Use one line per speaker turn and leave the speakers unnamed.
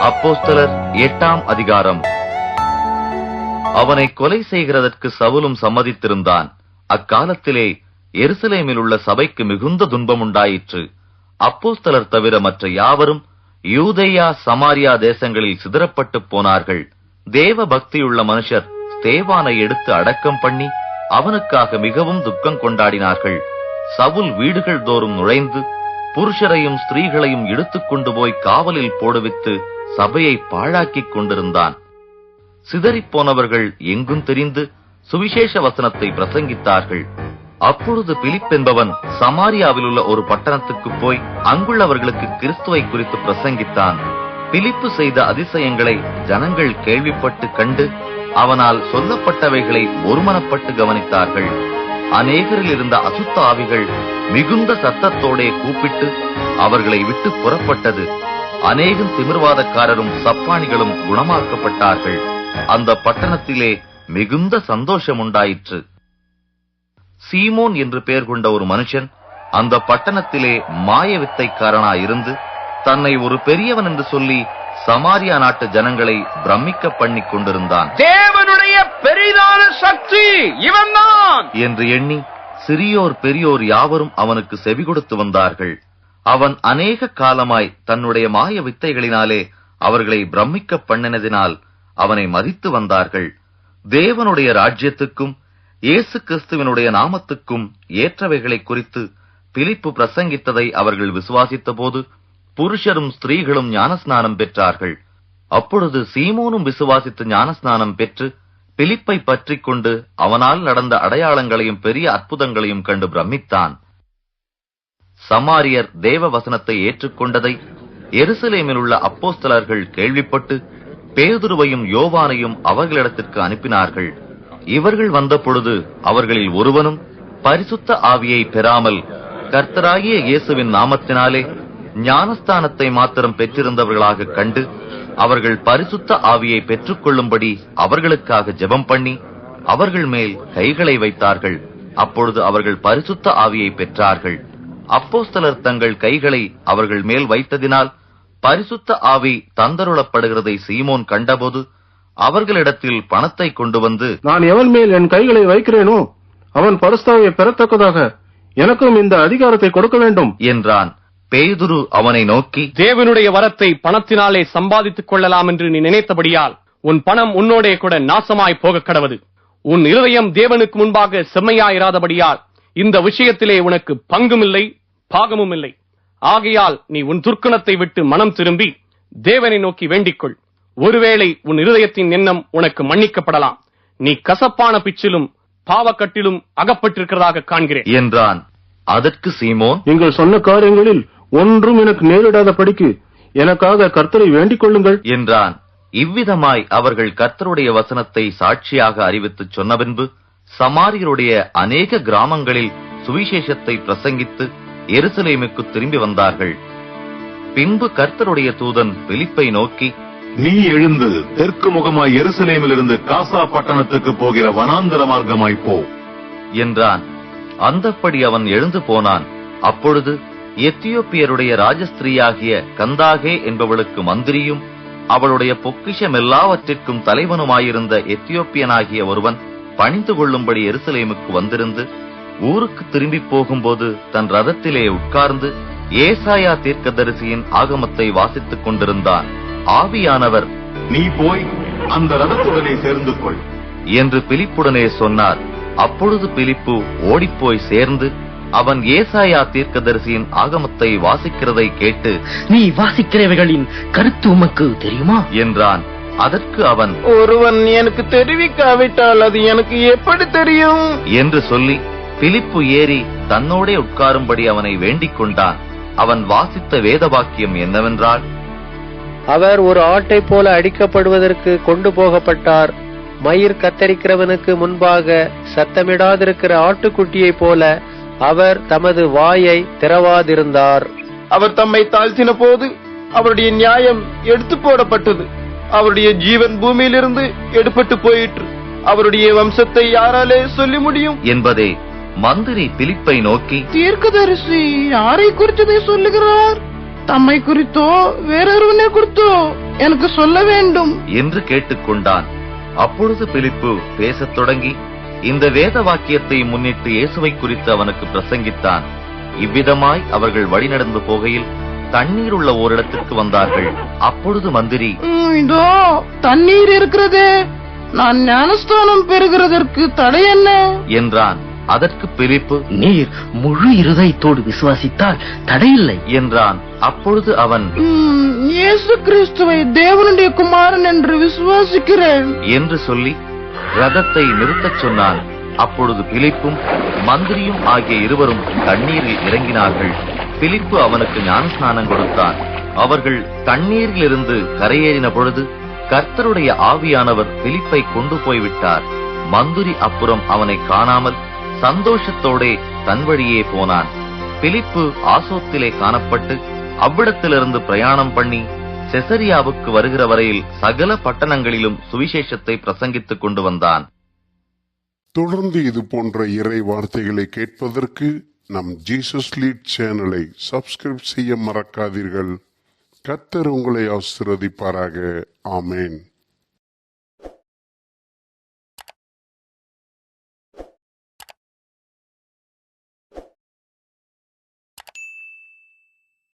அப்போஸ்தலர் எட்டாம் அதிகாரம். அவனை கொலை செய்கிறதற்கு சவுலும் சம்மதித்திருந்தான். அக்காலத்திலே எருசலேமில் உள்ள சபைக்கு மிகுந்த துன்பம் உண்டாயிற்று அப்போஸ்தலர் தவிர மற்ற யாவரும் யூதையா சமாரியா தேசங்களில் சிதறப்பட்டு போனார்கள். தேவ பக்தியுள்ள மனுஷர் தேவானை எடுத்து அடக்கம் பண்ணி அவனுக்காக மிகவும் துக்கம் கொண்டாடினார்கள். சவுல் வீடுகள் தோறும் நுழைந்து புருஷரையும் ஸ்திரீகளையும் இழுத்துக் கொண்டு போய் காவலில் போடுவித்து சபையை பாழாக்கிக் கொண்டிருந்தான். சிதறிப் போனவர்கள் எங்கும் தெரிந்து சுவிசேஷ வசனத்தை பிரசங்கித்தார்கள். அப்பொழுது பிலிப் என்பவன் சமாரியாவில் உள்ள ஒரு பட்டணத்துக்கு போய் அங்குள்ளவர்களுக்கு கிறிஸ்துவை குறித்து பிரசங்கித்தான். பிலிப்பு செய்த அதிசயங்களை ஜனங்கள் கேள்விப்பட்டு கண்டு அவனால் சொல்லப்பட்டவைகளை ஒருமனப்பட்டு கவனித்தார்கள். அநேகரில் இருந்த அசுத்த ஆவிகள் மிகுந்த சத்தத்தோடே கூப்பிட்டு அவர்களை விட்டு புறப்பட்டது. அநேகம் திமிர்வாதக்காரரும் சப்பானிகளும் குணமாக்கப்பட்டார்கள். அந்த பட்டணத்திலே மிகுந்த சந்தோஷம் உண்டாயிற்று சீமோன் என்று பெயர் கொண்ட ஒரு மனுஷன் அந்த பட்டணத்திலே மாய வித்தைக்காரனாயிருந்து தன்னை ஒரு பெரியவன் என்று சொல்லி சமாரியா நாட்டு ஜனங்களை பிரமிக்க பண்ணிக் கொண்டிருந்தான்.
தேவனுடைய பெரிதான சக்தி இவன்தான்!
என்று எண்ணி சிறியோர் பெரியோர் யாவரும் அவனுக்கு செவி கொடுத்து வந்தார்கள். அவன் அநேக காலமாய் தன்னுடைய மாய வித்தைகளினாலே அவர்களை பிரமிக்க பண்ணினதினால் அவனை மதித்து வந்தார்கள். தேவனுடைய ராஜ்யத்துக்கும் இயேசு கிறிஸ்துவினுடைய நாமத்துக்கும் ஏற்றவைகளை குறித்து பிலிப்பு பிரசங்கித்ததை அவர்கள் விசுவாசித்த போது புருஷரும் ஸ்திரீகளும் ஞானஸ்நானம் பெற்றார்கள். அப்பொழுது சீமோனும் விசுவாசித்து ஞானஸ்நானம் பெற்று பிலிப்பை பற்றிக் கொண்டு அவனால் நடந்த அடையாளங்களையும் பெரிய அற்புதங்களையும் கண்டு பிரமித்தான். சமாரியர் தேவ வசனத்தை ஏற்றுக்கொண்டதை எருசலேமில் உள்ள அப்போஸ்தலர்கள் கேள்விப்பட்டு பேதுருவையும் யோவானையும் அவர்களிடத்திற்கு அனுப்பினார்கள். இவர்கள் வந்த பொழுது அவர்களில் ஒருவனும் பரிசுத்த ஆவியை பெறாமல் கர்த்தராகிய இயேசுவின் நாமத்தினாலே ஞானஸ்தானத்தை மாத்திரம் பெற்றிருந்தவர்களாக கண்டு அவர்கள் பரிசுத்த ஆவியை பெற்றுக்கொள்ளும்படி அவர்களுக்காக ஜெபம் பண்ணி அவர்கள் மேல் கைகளை வைத்தார்கள். அப்பொழுது அவர்கள் பரிசுத்த ஆவியை பெற்றார்கள். அப்போஸ்தலர் தங்கள் கைகளை அவர்கள் மேல் வைத்ததினால் பரிசுத்த ஆவி தந்தருளப்படுகிறதை சீமோன் கண்டபோது அவர்களிடத்தில் பணத்தை கொண்டு வந்து
நான் எவன் மேல் என் கைகளை வைக்கிறேனோ அவன் பரிஸ்தாவை பெறத்தக்கதாக எனக்கும் இந்த அதிகாரத்தை கொடுக்க வேண்டும்.
என்றான். பேதுரு அவனை நோக்கி
தேவனுடைய வரத்தை பணத்தினாலே சம்பாதித்துக் கொள்ளலாம் என்று நீ நினைத்தபடியால் உன் பணம் உன்னோடே கூட நாசமாய் போகக் கடவது. உன் இருதயம் தேவனுக்கு முன்பாக செம்மையாயிராதபடியால் இந்த விஷயத்திலே உனக்கு பங்கும் இல்லை பாகமும் இல்லை ஆகையால் நீ உன் துர்க்குணத்தை விட்டு மனம் திரும்பி தேவனை நோக்கி வேண்டிக்கொள். ஒருவேளை உன் இருதயத்தின் எண்ணம் உனக்கு மன்னிக்கப்படலாம். நீ கசப்பான பிச்சிலும் பாவக்கட்டிலும் அகப்பட்டிருக்கிறதாக காண்கிறேன்.
என்றான். அதற்கு சீமோன்
நீங்கள் சொன்ன காரியங்களில் ஒன்றும் எனக்கு நேரிடாத படிக்கு எனக்காக கர்த்தரை வேண்டிக் கொள்ளுங்கள்.
என்றான். இவ்விதமாய் அவர்கள் கர்த்தருடைய வசனத்தை சாட்சியாக அறிவித்துச் சொன்ன பின்பு சமாரியருடைய அநேக கிராமங்களில் சுவிசேஷத்தை பிரசங்கித்து எருசலேமுக்கு திரும்பி வந்தார்கள். பின்பு கர்த்தருடைய தூதன் பிலிப்பை நோக்கி
நீ எழுந்து தெற்கு முகமாய் எருசலேமிலிருந்து காசா பட்டணத்துக்கு போகிற வனாந்தர மார்க்கமாய் போ.
என்றான். அந்தப்படி அவன் எழுந்து போனான். அப்பொழுது எத்தியோப்பியருடைய ராஜஸ்திரீயாகிய கந்தாகே என்பவளுக்கு மந்திரியும் அவளுடைய பொக்கிஷம் எல்லாவற்றிற்கும் தலைவனுமாயிருந்த எத்தியோப்பியனாகிய ஒருவன் பணிந்து கொள்ளும்படி எருசலேமுக்கு வந்திருந்து ஊருக்கு திரும்பி போகும்போது தன் ரதத்திலே உட்கார்ந்து ஏசாயா தீர்க்கதரிசியின் ஆகமத்தை வாசித்துக் கொண்டிருந்தான். ஆவியானவர்
நீ போய் அந்த ரதத்துடனே சேர்ந்து கொள்.
என்று பிலிப்புடனே சொன்னார். அப்பொழுது பிலிப்பு ஓடிப்போய் சேர்ந்து அவன் ஏசாயா தீர்க்கதரிசியின் ஆகமத்தை வாசிக்கிறதை கேட்டு
நீ வாசிக்கிறவைகளின் கருத்து உமக்கு தெரியுமா?
என்றான். அதற்கு அவன்
ஒருவன் எனக்கு தெரிவிக்காவிட்டால் அது எனக்கு எப்படி தெரியும்?
என்று சொல்லி பிலிப்பு ஏறி தன்னோடே உட்காரும்படி அவனை வேண்டிக் கொண்டான். அவன் வாசித்த வேத வாக்கியம் என்னவென்றால்
அவர் ஒரு ஆட்டைப் போல அடிக்கப்படுவதற்கு கொண்டு போகப்பட்டார். மயிர் கத்தரிக்கிறவனுக்கு முன்பாக சத்தமிடாதிருக்கிற ஆட்டுக்குட்டியைப் போல அவர் தமது வாயை திறவாதிருந்தார்.
அவர் தம்மை தாழ்த்தின போது அவருடைய நியாயம் எடுத்து போடப்பட்டது. அவருடைய ஜீவன் பூமியிலிருந்து எடுபட்டு போயிற்று. அவருடைய வம்சத்தை யாராலே சொல்லி முடியும்?
என்பதே மந்திரி பிலிப்பை நோக்கி
தீர்க்கதரிசி யாரை குறித்ததை சொல்லுகிறார்?
தம்மை குறித்தோ வேறொருவனை குறித்தோ எனக்கு சொல்ல வேண்டும்.
என்று கேட்டுக்கொண்டான். அப்பொழுது பிலிப்பு பேசத் தொடங்கி இந்த வேத வாக்கியத்தை முன்னிட்டு இயேசுவை குறித்து அவனுக்கு பிரசங்கித்தான். இவ்விதமாய் அவர்கள் வழிநடந்து போகையில் தண்ணீர் உள்ள ஓரிடத்திற்கு வந்தார்கள். அப்பொழுது மந்திரி
இதோ தண்ணீர் இருக்கிறதே. நான் ஞானஸ்தானம் பெறுகிறதற்கு தடை என்ன?
என்றான். அதற்கு பிலிப்பு
நீர் முழு இருதயத்தோடு விசுவாசித்தால் தடையில்லை.
என்றான். அப்பொழுது அவன்
இயேசு கிறிஸ்துவை தேவனுடைய குமாரன் என்று விசுவாசிக்கிறேன்.
என்று சொல்லி ரதத்தை நிறுத்தச் சொன்னான். அப்பொழுது பிலிப்பும் மந்திரியும் ஆகிய இருவரும் தண்ணீரில் இறங்கினார்கள். பிலிப்பு அவனுக்கு ஞானஸ்நானம் கொடுத்தான். அவர்கள் தண்ணீரில் இருந்து கரையேறின பொழுது கர்த்தருடைய ஆவியானவர் பிலிப்பை கொண்டு போய்விட்டார். மந்திரி அப்புறம் அவனை காணாமல் சந்தோஷத்தோடே தன் வழியே போனான். பிலிப்பு ஆசோத்திலே காணப்பட்டு அவ்விடத்திலிருந்து பிரயாணம் பண்ணி செசரியாவுக்கு வருகிற வரையில் சகல பட்டணங்களிலும் சுவிசேஷத்தை பிரசங்கித்துக் கொண்டு வந்தான்.
தொடர்ந்து இது போன்ற இறை வார்த்தைகளை கேட்பதற்கு நம் ஜீசஸ் லீட் சேனலை சப்ஸ்கிரைப் செய்ய மறக்காதீர்கள். கத்தர் உங்களை ஆசிரதிப்பாராக ஆமேன்.